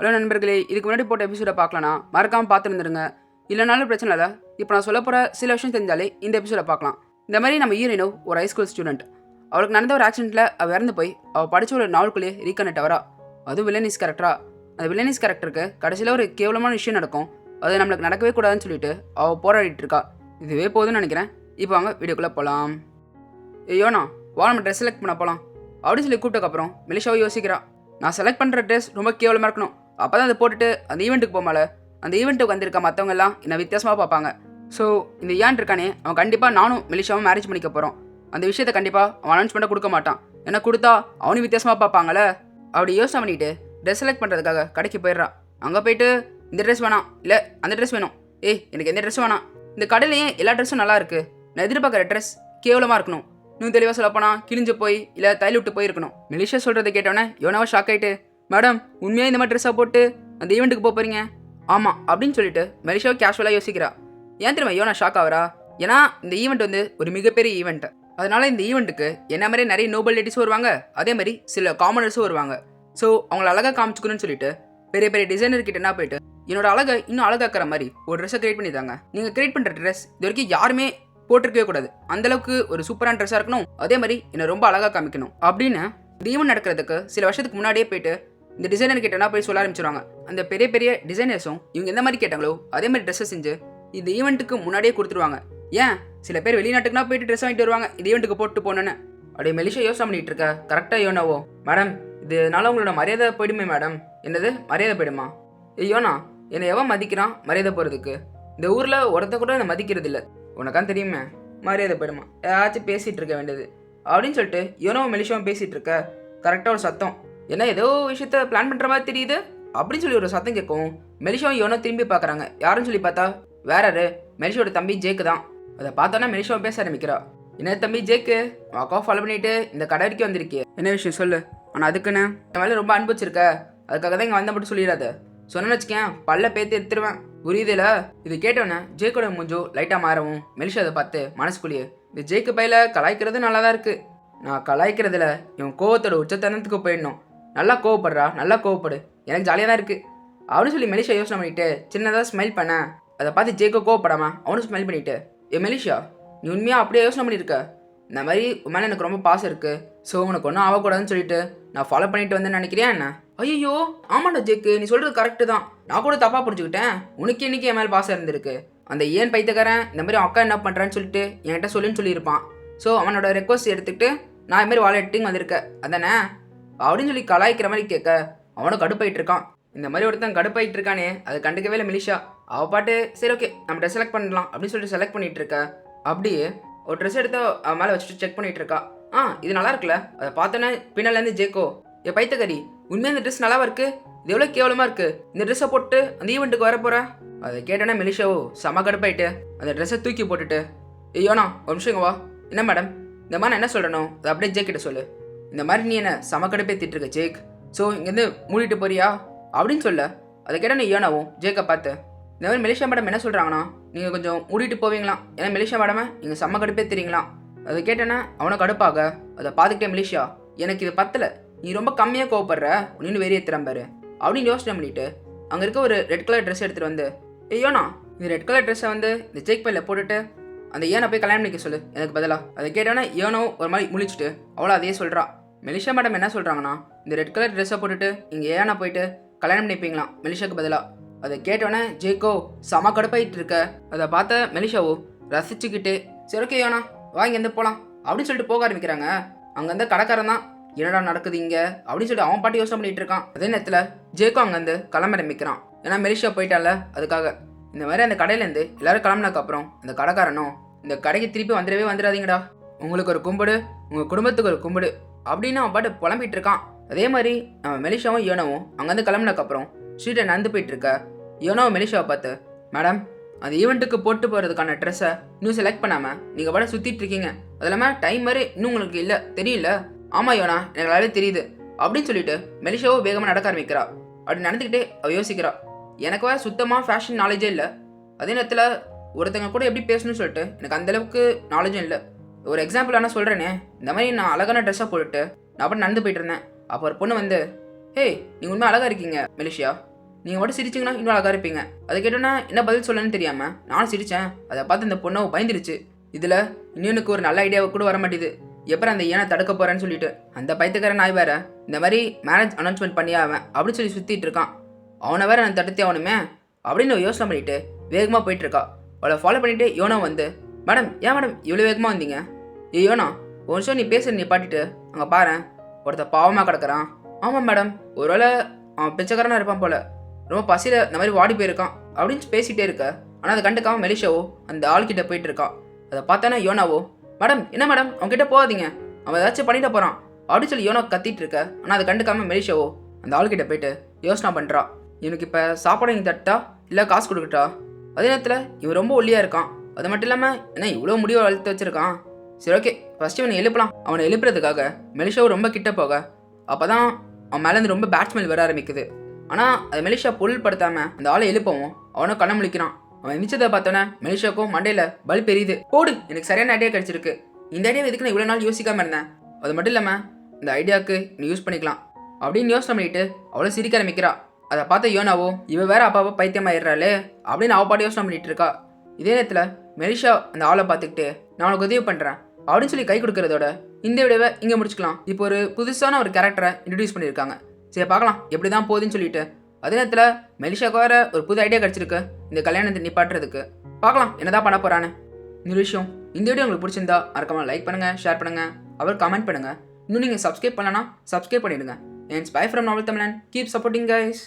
Hello நண்பர்களே இதுக்கு முன்னாடி போட்ட எபிசோட பார்க்கலனா மறக்காமல் பார்த்துருந்துருங்க. இல்லைனாலும் பிரச்சனை இல்லை. இப்போ நான் சொல்ல போகிற சில விஷயம் தெரிஞ்சாலே இந்த எபிசோட பார்க்கலாம். இந்த மாதிரி நம்ம ஹீரோயினோ ஒரு ஹைஸ்கூல் ஸ்டூடெண்ட் அவளுக்கு நடந்த ஒரு ஆக்சிடென்ட்டில் அவள் இறந்து போய் அவள் படித்த ஒரு நாளுக்குள்ளேயே ரீகனெக்ட் ஆகிறா அதுவும் வில்லனிஸ் கேரக்டரா அந்த வில்லனிஸ் கேரக்டருக்கு கடைசியில் ஒரு கேவலமான விஷயம் நடக்கும். அது நம்மளுக்கு நடக்கவே கூடாதுன்னு சொல்லிட்டு அவள் போராடிட்டு இருக்கா. இதுவே போதும்னு நினைக்கிறேன். இப்போ வாங்க வீடியோக்குள்ளே போகலாம் ஐயோண்ணா வா நம்ம ட்ரெஸ் செலக்ட் பண்ண போகலாம் அப்படின்னு சொல்லி கூப்பிட்டக்கப்புறம் மிலிஷாவை யோசிக்கிறா. நான் செலக்ட் பண்ணுற ட்ரெஸ் ரொம்ப கேவலமாக இருக்கணும். அப்போ தான் அதை போட்டுட்டு அந்த ஈவெண்ட்டுக்கு போமால அந்த ஈவெண்ட்டுக்கு வந்திருக்க மற்றவங்கெல்லாம் என்னை வித்தியாசமாக பார்ப்பாங்க. ஸோ இந்த ஏன் இருக்கானே? அவன் கண்டிப்பாக நானும் மெலிஷாவும் மேரேஜ் பண்ணிக்க போகிறோம் அந்த விஷயத்தை கண்டிப்பாக அவன் அனௌன்ஸ்மெண்ட்டை கொடுக்க மாட்டான். ஏன்னா கொடுத்தா அவனும் வித்தியாசமாக பார்ப்பாங்களே அப்படி யோசனை பண்ணிவிட்டு ட்ரெஸ் செலக்ட் பண்ணுறதுக்காக கடைக்கு போயிடுறான். அங்கே போயிட்டு இந்த ட்ரெஸ் வேணாம். இல்லை அந்த ட்ரெஸ் வேணும். ஏய் எனக்கு எந்த ட்ரெஸ்ஸும் வேணாம். இந்த கடையிலேயே எல்லா ட்ரெஸ்ஸும் நல்லா இருக்குது நான் எதிர்பார்க்குற ட்ரெஸ் கேவலமாக இருக்கணும். இன்னும் தெளிவாக சொல்லப்போனால் கிழிஞ்சு போய் இல்லை தையல் விட்டு போயிருக்கணும். மெலிஷா சொல்கிறத கேட்டோன்னே யோனாவா ஷாக் ஆயிட்டு மேடம் உண்மையாக இந்த மாதிரி ட்ரெஸ்ஸாக போட்டு அந்த ஈவெண்ட்டுக்கு போக போகிறீங்க ஆமாம் அப்படின்னு சொல்லிட்டு மெரிஷோ கேஷுவலாக யோசிக்கிறா. ஏன் தெரியுமா யோனா ஷாக் ஆகிறா ஏன்னா இந்த ஈவெண்ட் வந்து ஒரு மிகப்பெரிய ஈவெண்ட் அதனால இந்த ஈவெண்ட்டுக்கு என்ன மாதிரி நிறைய நோபல் லேடிஸும் வருவாங்க அதே மாதிரி சில காமனர்ஸும் வருவாங்க. ஸோ அவங்கள அழகாக காமிச்சுக்கணும்னு சொல்லிட்டு பெரிய பெரிய டிசைனர் கிட்ட என்ன போயிட்டு என்னோட அழகை இன்னும் அழகாக்கிற மாதிரி ஒரு ட்ரெஸ்ஸை கிரியேட் பண்ணி தாங்க நீங்கள் கிரியேட் பண்ணுற ட்ரெஸ் இது வரைக்கும் யாருமே போட்டிருக்கவே கூடாது. அந்தளவுக்கு ஒரு சூப்பரான ட்ரெஸ்ஸாக இருக்கணும். அதே மாதிரி என்னை ரொம்ப அழகாக காமிக்கணும். அப்படின்னு ஈவெண்ட் நடக்கிறதுக்கு சில வருஷத்துக்கு முன்னாடியே போயிட்டு இந்த டிசைனர் கிட்டனா போய் சொல்ல ஆரம்பிச்சிருவாங்க. அந்த பெரிய பெரிய டிசைனர்ஸும் இவங்க எந்த மாதிரி கேட்டாங்களோ அதே மாதிரி ட்ரெஸ்ஸை செஞ்சு இந்த ஈவெண்ட்டுக்கு முன்னாடியே கொடுத்துருவாங்க. ஏன்? சில பேர் வெளிநாட்டுக்குனா போயிட்டு ட்ரெஸ் வாங்கிட்டு வருவாங்க. இந்த ஈவெண்ட்டுக்கு போட்டு போனேன்னு அப்படியே மெலிஷா யோசனை பண்ணிட்டு இருக்க. கரெக்டாக யோனாவோ? மேடம் இதனால உங்களோட மரியாதை போயிடுமே மேடம் என்னது? மரியாதை போயிடுமா? ஐயோனா என்னை எவன் மதிக்கிறான் மரியாதை போகிறதுக்கு இந்த ஊரில் ஒருத்த கூட என்னை மதிக்கிறது இல்லை உனக்கான் தெரியுமே? மரியாதை போயிடுமா? ஏதாச்சும் பேசிகிட்டு இருக்க வேண்டியது. அப்படின்னு சொல்லிட்டு யோனோவும் மெலிஷாவும் பேசிகிட்டு இருக்க. கரெக்டாக ஒரு சத்தம். என்ன ஏதோ விஷயத்த பிளான் பண்ணுற மாதிரி தெரியுது? அப்படின்னு சொல்லி ஒரு சத்தம் கேட்கும். மெலிஷாவும் யோனோ திரும்பி பார்க்குறாங்க. யாருன்னு சொல்லி பார்த்தா வேற மெலிஷோட தம்பி ஜேக்கு தான். அதை பார்த்தோன்னா மெலிஷாவும் பேச ஆரம்பிக்கிறா. என்ன தம்பி ஜேக்கு அக்கா ஃபாலோ பண்ணிட்டு இந்த கடை வரைக்கும் வந்திருக்கே என்ன விஷயம் சொல்லு. ஆனால் அதுக்குன்னு என் மேலே ரொம்ப அன்பு வச்சிருக்க. அதுக்காக தான் இங்கே வந்த மட்டும் சொல்லிடாத. சொன்னேன்னு வச்சுக்கேன் பல்ல பேத்து எடுத்துருவேன். புரியுதுல இது கேட்டோன்னே ஜேக்கோட மூஞ்சோ லைட்டாக மாறவும் மெலிஷா அதை பார்த்து மனசுக்குள்ளேயே இந்த ஜேக்கு பையில கலாய்க்கிறது நல்லா தான் இருக்குது நான் கலாய்க்கிறதுல இவன் கோவத்தோட உச்சத்தனத்துக்கு போயிடணும். நல்லா கோவப்படுறா நல்லா கோவப்படு. எனக்கு ஜாலியாக தான் இருக்குது அப்படின்னு சொல்லி மெலிஷா யோசனை பண்ணிவிட்டு சின்னதாக ஸ்மைல் பண்ண. அதை பார்த்து ஜேக்கோ கோவப்படாம அவனும் ஸ்மைல் பண்ணிவிட்டு ஏ மெலிஷா நீ உண்மையாக அப்படியே யோசனை பண்ணியிருக்க இந்த மாதிரி உன் மேலே எனக்கு ரொம்ப பாசம் இருக்குது ஸோ உனக்கு ஒன்றும் ஆகக்கூடாதுன்னு சொல்லிட்டு நான் ஃபாலோ பண்ணிட்டு வந்தேன்னு நினைக்கிறேன் என்ன? ஐயோ ஆமாண்டா ஜேக்கு நீ சொல்கிறது கரெக்டு தான். நான் கூட தப்பாக புரிஞ்சுக்கிட்டேன். உனக்கு இன்னைக்கு என் மேலே பாசம் இருந்திருக்கு? அந்த ஏன் பைத்தக்காரன் இந்த மாதிரி அக்கா என்ன பண்ணுறான்னு சொல்லிட்டு என்கிட்ட சொல்லுன்னு சொல்லியிருப்பான். ஸோ அவனோட ரெக்வஸ்ட் எடுத்துக்கிட்டு நான் இது மாதிரி வாழை வந்திருக்கேன். அதானே? அப்படின்னு சொல்லி கலாய்க்கிற மாதிரி கேட்க அவனும் கடுப்பாயிட்டு இருக்கான் இந்த மாதிரி ஒருத்தன் கடுப்பாயிட்டு இருக்கானே அது கண்டுக்கவே இல்லை மிலிஷா. அவ பாட்டு சரி ஓகே நம்ம ட்ரெஸ் செலக்ட் பண்ணலாம் அப்படின்னு சொல்லிட்டு செலக்ட் பண்ணிட்டு இருக்க. அப்படியே ஒரு ட்ரெஸ் எடுத்து அவன் மேலே வச்சுட்டு செக் பண்ணிட்டு இருக்கா. ஆ இது நல்லா இருக்குல்ல? அதை பார்த்தோன்னே பின்னாலேருந்து ஜேக்கோ என் பைத்தகரி உண்மையாக இந்த ட்ரெஸ் நல்லாவா இருக்கு? இது எவ்வளோ கேவலமாக இருக்கு? இந்த ட்ரெஸ்ஸை போட்டு அந்த ஈவெண்ட்டுக்கு வர போற அதை கேட்டோன்னே மெலிஷாவோ செம கடுப்பாயிட்டு அந்த ட்ரெஸ்ஸை தூக்கி போட்டுட்டு ஐயோண்ணா ஒரு நிமிஷம் வா. என்ன மேடம் இந்த மாதிரி நான் என்ன சொல்கிறனோ அதை அப்படியே ஜேக்கிட்ட சொல்லு. இந்த மாதிரி நீ என்ன சமக்கடுப்பே திட்டுருக்க ஜேக். ஸோ இங்கேருந்து மூடிட்டு போறியா? அப்படின்னு சொல்ல. அதை கேட்ட நீ யோனாவும் ஜேக்கை பார்த்து. இந்த மாதிரி மெலிஷா மேடம் என்ன சொல்கிறாங்கண்ணா நீங்கள் கொஞ்சம் மூடிட்டு போவீங்களாம் ஏன்னா மெலிஷா மேடமை நீங்கள் செம்ம கடுப்பே தெரியுங்களாம் அதை கேட்டேன்னா அவனை கடுப்பாக. அதை பார்த்துக்கிட்டே மெலிஷா எனக்கு இது பத்தலை. நீ ரொம்ப கம்மியாக கோவப்படுற. நீனு வெறிய திறம்பாரு அப்படின்னு யோசனை பண்ணிட்டு அங்கே இருக்க ஒரு ரெட் கலர் ட்ரெஸ் எடுத்துகிட்டு வந்து ஐயோண்ணா இந்த ரெட் கலர் ட்ரெஸ்ஸை வந்து இந்த ஜேக் பையில் போட்டுட்டு அந்த ஏனை போய் கல்யாணம் பண்ணிக்க சொல்லு. எனக்கு பதிலாக அதை கேட்டோன்னே ஏனோ ஒரு மாதிரி முழிச்சிட்டு அவ்வளோ அதையே சொல்கிறான் மெலிஷா மேடம் என்ன சொல்கிறாங்கன்னா இந்த ரெட் கலர் ட்ரெஸ்ஸை போட்டுட்டு இங்கே ஏனா போயிட்டு கல்யாணம் பண்ணிப்பீங்களாம் மெலிஷாக்கு பதிலாக அதை கேட்டோன்னே ஜேக்கோ செம கடுப்பாயிட்டு இருக்க. அதை பார்த்த மெலிஷாவோ ரசிச்சுக்கிட்டு சரி ஓகே ஏனா வா இங்கேருந்து போகலாம் அப்படின்னு சொல்லிட்டு போக ஆரம்பிக்கிறாங்க. அங்கேருந்து கடைக்காரன் தான் என்னடா நடக்குது இங்கே? அப்படின்னு சொல்லிட்டு அவன் பாட்டி யோசனை பண்ணிட்டு இருக்கான். அதே நேரத்தில் ஜேக்கோ அங்கேருந்து கிளம்ப ஆரம்பிக்கிறான் ஏன்னா மெலிஷா போயிட்டால அதுக்காக. இந்த மாதிரி அந்த கடையிலேருந்து எல்லாரும் கிளம்புனக்கப்புறம் அந்த கடைக்காரனும் இந்த கடைக்கு திருப்பி வந்துடவே வந்துடாதீங்கடா. உங்களுக்கு ஒரு கும்பிடு உங்கள் குடும்பத்துக்கு ஒரு கும்பிடு. அப்படின்னு அவன் பாட்டு புலம்பிட்டு இருக்கான் அதே மாதிரி நம்ம மெலிஷாவும் யோனோவும் அங்கேருந்து கிளம்புனதுக்கப்புறம் ஸ்ட்ரீட்டை நடந்து போயிட்டு இருக்க யோனோவும் மெலிஷாவை பார்த்து மேடம் அந்த ஈவெண்ட்டுக்கு போட்டு போகிறதுக்கான ட்ரெஸ்ஸை இன்னும் செலக்ட் பண்ணாமல் நீங்கள் பாட சுற்றிட்டு இருக்கீங்க. அது இல்லாமல் டைம் மாதிரி இன்னும் உங்களுக்கு இல்லை. தெரியல? ஆமாம் யோனா எனக்கு நல்லாவே தெரியுது. அப்படின்னு சொல்லிட்டு மெலிஷாவோ வேகமாக நடக்க ஆரம்பிக்கிறா. அப்படி நடந்துக்கிட்டே அவள் யோசிக்கிறா எனக்கு வேறு சுத்தமாக ஃபேஷன் நாலேஜே இல்லை. அதே நேரத்தில் ஒருத்தங்க கூட எப்படி பேசணும்னு சொல்லிட்டு எனக்கு அந்தளவுக்கு நாலேஜும் இல்லை. ஒரு எக்ஸாம்பிள் ஆனால் சொல்கிறேனே இந்த மாதிரி நான் அழகான ட்ரெஸ்ஸாக போட்டுட்டு நான் அப்படி நடந்து போயிட்டு இருந்தேன். அப்போ ஒரு பொண்ணு வந்து ஹே நீங்கள் உண்மை அழகாக இருக்கீங்க மெலிஷியா. நீங்கள் மட்டும் சிரிச்சிங்கன்னா இன்னும் அழகாக இருப்பீங்க. அதை கேட்டோன்னா என்ன பதில் சொல்லணும்னு தெரியாமல் நானும் சிரித்தேன் அதை பார்த்து இந்த பொண்ணை பயந்துருச்சு. இதில் இன்னொன்னுக்கு ஒரு நல்ல ஐடியாவை கூட வர மாட்டேது எப்போ அந்த ஏனை தடுக்க போகிறேன்னு சொல்லிட்டு. அந்த பைத்தியக்காரன் நாய் வேற இந்த மாதிரி மேரேஜ் அனௌன்ஸ்மெண்ட் பண்ணி அவன்? அப்படின்னு சொல்லி சுற்றிட்டு இருக்கான். அவனை வேற நான் தடுத்தே அவனுமே அப்படின்னு யோசனை பண்ணிட்டு வேகமாக போயிட்டு இருக்கா. அவளை ஃபாலோ பண்ணிட்டு யோனா வந்து மேடம் ஏன் மேடம் இவ்வளோ வேகமாக வந்தீங்க? ஐயோண்ணா யோனா ஒரு நிமிஷம் நீ பேசுற நீ பாட்டிட்டு. அங்கே பாரேன் ஒருத்த பாவமாக கிடக்குறான். ஆமாம் மேடம் ஒருவேளை அவன் பிச்சைக்காரனாக இருப்பான் போல. ரொம்ப பசியில் இந்த மாதிரி வாடி போயிருக்கான் அப்படின்னு பேசிகிட்டே இருக்க. ஆனால் அதை கண்டுக்காம மெலிஷாவோ அந்த ஆள்கிட்ட போயிட்டு இருக்கான் அதை பார்த்தானே யோனாவோ மேடம் என்ன மேடம்? அவன்கிட்ட போகாதீங்க. அவன் ஏதாச்சும் பண்ணிட்டு போகிறான் அப்படின்னு சொல்லி யோனா கத்திட்டு இருக்க. ஆனால் அதை கண்டுக்காம மெலிஷாவோ அந்த ஆள்கிட்ட போயிட்டு யோசனை பண்ணுறா இவனுக்கு இப்போ சாப்பாடு இங்கே தட்டா இல்லை காசு கொடுக்கட்டா? அதே நேரத்தில் இவன் ரொம்ப ஒல்லியாக இருக்கான். அது மட்டும் இல்லாமல் என்ன இவ்வளோ முடிவை வளர்த்து வச்சுருக்கான்? சரி ஓகே ஃபஸ்ட்டு இவனை எழுப்பலாம். அவனை எழுப்புறதுக்காக மெலிஷாவை ரொம்ப கிட்ட போக. அப்போ தான் அவன் மேலேருந்து ரொம்ப பேட்ஸ்மேன் வர ஆரம்பிக்குது. ஆனால் அது மெலிஷா பொருள்படுத்தாமல் அந்த ஆளை எழுப்பவும் அவனும் கண்ண முழிக்கிறான். அவன் மிச்சத்தை பார்த்தோன்னே மெலிஷாக்கும் மண்டையில் பல் பெரியுது. போடு எனக்கு சரியான ஐடியா கிடச்சிருக்கு. இந்த ஐடியா எதுக்கு நான் இவ்வளோ நாள் யோசிக்காமல் இருந்தேன்? அது மட்டும் இல்லாமல் இந்த ஐடியாவுக்கு நீ யூஸ் பண்ணிக்கலாம். அப்படின்னு யோசனை பண்ணிட்டு அவ்வளோ சிரிக்க ஆரம்பிக்கிறா. அதை பார்த்த யோனாவோ இவ வேற அப்பாவை பைத்தியமாயிடுறாளே அப்படின்னு அவ பாட்டு யோசனை பண்ணிட்டு இருக்கா. இதே நேரத்தில் மெலிஷா அந்த ஆளை பார்த்துக்கிட்டு நான் உனக்கு உதவி பண்ணுறேன் அப்படின்னு சொல்லி கை கொடுக்கறதோட இந்த விடவை இங்கே முடிச்சுக்கலாம். இப்போ ஒரு புதுசான ஒரு கேரக்டரை இன்ட்ரடியூஸ் பண்ணியிருக்காங்க. சரி பார்க்கலாம். எப்படி தான் போகுதுன்னு சொல்லிட்டு. அதே நேரத்தில் மெலிஷாக்கு வேறு ஒரு புது ஐடியா கிடச்சிருக்கு. இந்த கல்யாணத்தை நிப்பாட்டுறதுக்கு. பார்க்கலாம் என்னதான் பண்ண போறான்னு. இந்த விஷயம் இந்த வீடியோ உங்களுக்கு பிடிச்சிருந்தா மறக்காமல் லைக் பண்ணுங்கள் ஷேர் பண்ணுங்கள் அவர் கமெண்ட் பண்ணுங்க. இன்னும் நீங்கள் சப்ஸ்கிரைப் பண்ணலன்னா சப்ஸ்கிரைப் பண்ணிடுங்க. என் ஸ்பை ஃப்ரம் நாவல் தமிழன் கீப் சப்போர்ட்டிங் கைஸ்